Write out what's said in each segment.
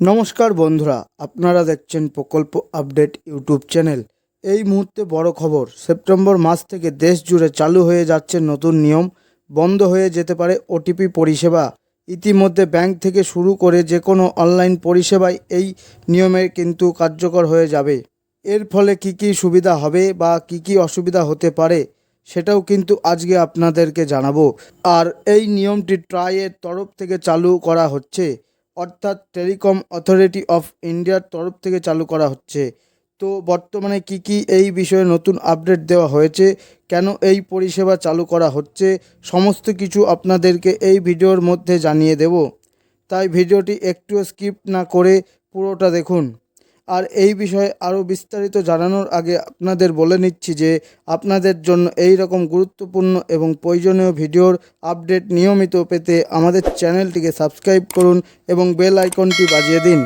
নমস্কার বন্ধুরা, আপনারা দেখছেন প্রকল্প আপডেট ইউটিউব চ্যানেল। এই মুহূর্তে বড় খবর, সেপ্টেম্বর মাস থেকে দেশ জুড়ে চালু হয়ে যাচ্ছে নতুন নিয়ম, বন্ধ হয়ে যেতে পারে ওটিপি পরিষেবা। ইতিমধ্যে ব্যাংক থেকে শুরু করে যে কোনো অনলাইন পরিষেবায় এই নিয়মের কিন্তু কার্যকর হয়ে যাবে। এর ফলে কি কি সুবিধা হবে বা কি কি অসুবিধা হতে পারে, সেটাও কিন্তু আজকে আপনাদেরকে জানাব। আর এই নিয়মটি ট্রাইয়ের তরফ থেকে চালু করা হচ্ছে। অর্থাৎ টেলিকম অথরিটি অফ ইন্ডিয়ার তরফ থেকে চালু করা হচ্ছে। তো বর্তমানে কি কি এই বিষয়ে নতুন আপডেট দেওয়া হয়েছে? কেন এই পরিষেবা চালু করা হচ্ছে? সমস্ত কিছু আপনাদেরকে এই ভিডিওর মধ্যে জানিয়ে দেব। তাই ভিডিওটি একটুও স্কিপ না করে পুরোটা দেখুন। আর এই বিষয়ে আরও বিস্তারিত জানানোর আগে আপনাদের বলে নিচ্ছি যে আপনাদের জন্য এই রকম গুরুত্বপূর্ণ এবং প্রয়োজনীয় ভিডিওর আপডেট নিয়মিত পেতে আমাদের চ্যানেলটিকে সাবস্ক্রাইব করুন এবং বেল আইকনটি বাজিয়ে দিন।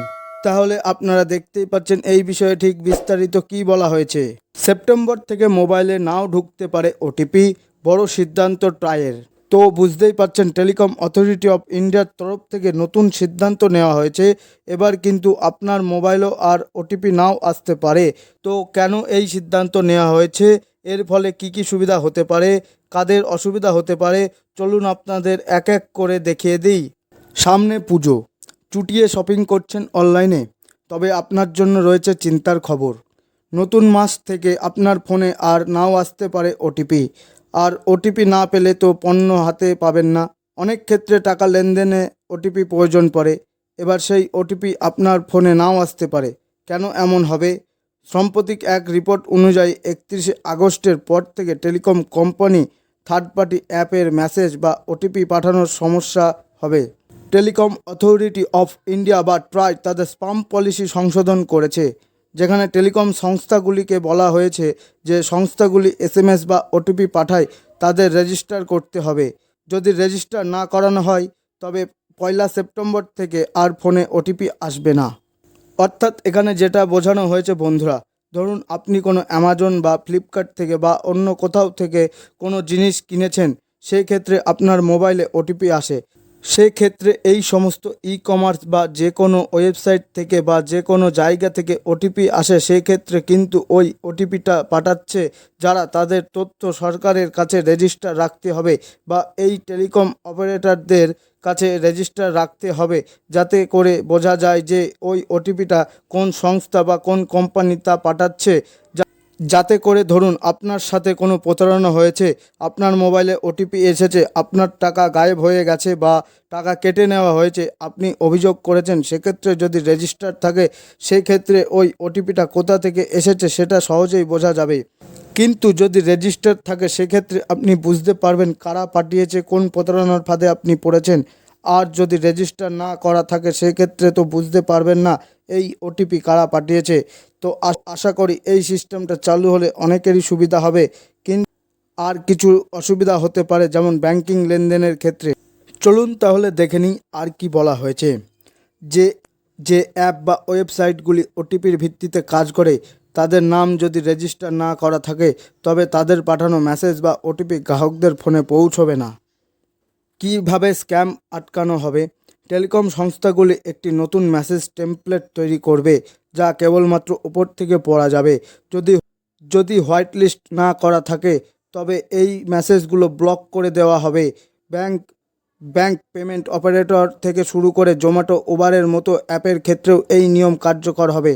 তাহলে আপনারা দেখতেই পাচ্ছেন এই বিষয়ে ঠিক বিস্তারিত কি বলা হয়েছে। সেপ্টেম্বর থেকে মোবাইলে নাও ঢুকতে পারে ওটিপি, বড় সিদ্ধান্ত ট্রায়ের তো বুঝতেই পাচ্ছেন টেলিকম অথরিটি অফ ইন্ডিয়ার তরফ থেকে নতুন সিদ্ধান্ত নেওয়া হয়েছে। এবার কিন্তু আপনার মোবাইলও আর ওটিপি নাও আসতে পারে। তো কেন এই সিদ্ধান্ত নেওয়া হয়েছে? এর ফলে কি কি সুবিধা হতে পারে? কাদের অসুবিধা হতে পারে? চলুন আপনাদের এক এক করে দেখিয়ে দিই। সামনে পুজো। চুটিয়ে শপিং করছেন অনলাইনে। তবে আপনার জন্য রয়েছে চিন্তার খবর। নতুন মাস থেকে আপনার ফোনে আর নাও আসতে পারে ওটিপি। আর ওটিপি না পেলে তো পণ্য হাতে পাবেন না। অনেক ক্ষেত্রে টাকা লেনদেনে ওটিপি প্রয়োজন পড়ে। এবার সেই ওটিপি আপনার ফোনে নাও আসতে পারে। কেন এমন হবে? সাম্প্রতিক এক রিপোর্ট অনুযায়ী একত্রিশে আগস্টের পর থেকে টেলিকম কোম্পানি থার্ড পার্টি অ্যাপের মেসেজ বা ওটিপি পাঠানোর সমস্যা হবে। টেলিকম অথরিটি অফ ইন্ডিয়া বা ট্রাই তাদের স্পাম পলিসি সংশোধন করেছে। যেখানে টেলিকম সংস্থাগুলিকে বলা হয়েছে যে সংস্থাগুলি এসএমএস বা ওটিপি পাঠায়, তাদের রেজিস্টার করতে হবে। যদি রেজিস্টার না করানো হয়, তবে পয়লা সেপ্টেম্বর থেকে আর ফোনে ওটিপি আসবে না। অর্থাৎ এখানে যেটা বোঝানো হয়েছে বন্ধুরা, ধরুন আপনি কোনো অ্যামাজন বা ফ্লিপকার্ট থেকে বা অন্য কোথাও থেকে কোনো জিনিস কিনেছেন, সেই ক্ষেত্রে আপনার মোবাইলে ওটিপি আসে। সেই ক্ষেত্রে এই সমস্ত ই কমার্স বা যে কোনো ওয়েবসাইট থেকে বা যে কোনো জায়গা থেকে ওটিপি আসে সেই ক্ষেত্রে কিন্তু ওই ওটিপিটা পাঠাচ্ছে যারা তাদের তথ্য সরকারের কাছে রেজিস্টার রাখতে হবে বা এই টেলিকম অপারেটরদের কাছে রেজিস্টার রাখতে হবে যাতে করে বোঝা যায় যে ওই ওটিপিটা কোন সংস্থা বা কোন কোম্পানি তা পাঠাচ্ছে। যাতে করে ধরুন আপনার সাথে কোনো প্রতারণা হয়েছে, আপনার মোবাইলে ওটিপি এসেছে, আপনার টাকা গায়েব হয়ে গেছে বা টাকা কেটে নেওয়া হয়েছে, আপনি অভিযোগ করেছেন, সেক্ষেত্রে যদি রেজিস্টার থাকে সেই ক্ষেত্রে ওই ওটিপিটা কোথা থেকে এসেছে সেটা সহজেই বোঝা যাবে। কিন্তু যদি রেজিস্টার থাকে, সেক্ষেত্রে আপনি বুঝতে পারবেন কারা পাঠিয়েছে, কোন প্রতারণার ফাঁদে আপনি পড়েছেন। আর যদি রেজিস্টার না করা থাকে সেক্ষেত্রে তো বুঝতে পারবেন না এই ওটিপি কারা পাঠিয়েছে। তো আশা করি এই সিস্টেমটা চালু হলে অনেকেরই সুবিধা হবে। কিন্তু আর কিছু অসুবিধা হতে পারে যেমন ব্যাংকিং লেনদেনের ক্ষেত্রে। চলুন তাহলে দেখে নিই আর কি বলা হয়েছে। যে যে অ্যাপ বা ওয়েবসাইটগুলি ওটিপির ভিত্তিতে কাজ করে, তাদের নাম যদি রেজিস্টার না করা থাকে, তবে তাদের পাঠানো মেসেজ বা ওটিপি গ্রাহকদের ফোনে পৌঁছবে না। কীভাবে স্ক্যাম আটকানো হবে? টেলিকম সংস্থাগুলি একটি নতুন মেসেজ টেমপ্লেট তৈরি করবে, যা কেবলমাত্র উপর থেকে পড়া যাবে। যদি যদি হোয়াইট লিস্ট না করা থাকে, তবে এই মেসেজগুলো ব্লক করে দেওয়া হবে। ব্যাংক ব্যাংক পেমেন্ট অপারেটর থেকে শুরু করে জোম্যাটো, উবারের মতো অ্যাপের ক্ষেত্রেও এই নিয়ম কার্যকর হবে।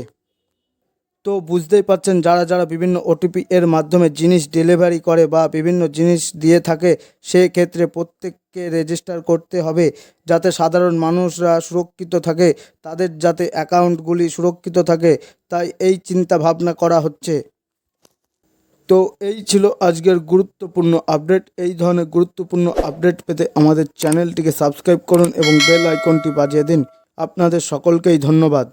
তো বুঝতেই পারছেন, যারা যারা বিভিন্ন ওটিপি এর মাধ্যমে জিনিস ডেলিভারি করে বা বিভিন্ন জিনিস দিয়ে থাকে, সেক্ষেত্রে প্রত্যেককে রেজিস্টার করতে হবে যাতে সাধারণ মানুষরা সুরক্ষিত থাকে, তাদের যাতে অ্যাকাউন্টগুলি সুরক্ষিত থাকে, তাই এই চিন্তা ভাবনা করা হচ্ছে। তো এই ছিল আজকের গুরুত্বপূর্ণ আপডেট। এই ধরনের গুরুত্বপূর্ণ আপডেট পেতে আমাদের চ্যানেলটিকে সাবস্ক্রাইব করুন এবং বেল আইকনটি বাজিয়ে দিন। আপনাদের সকলকেই ধন্যবাদ।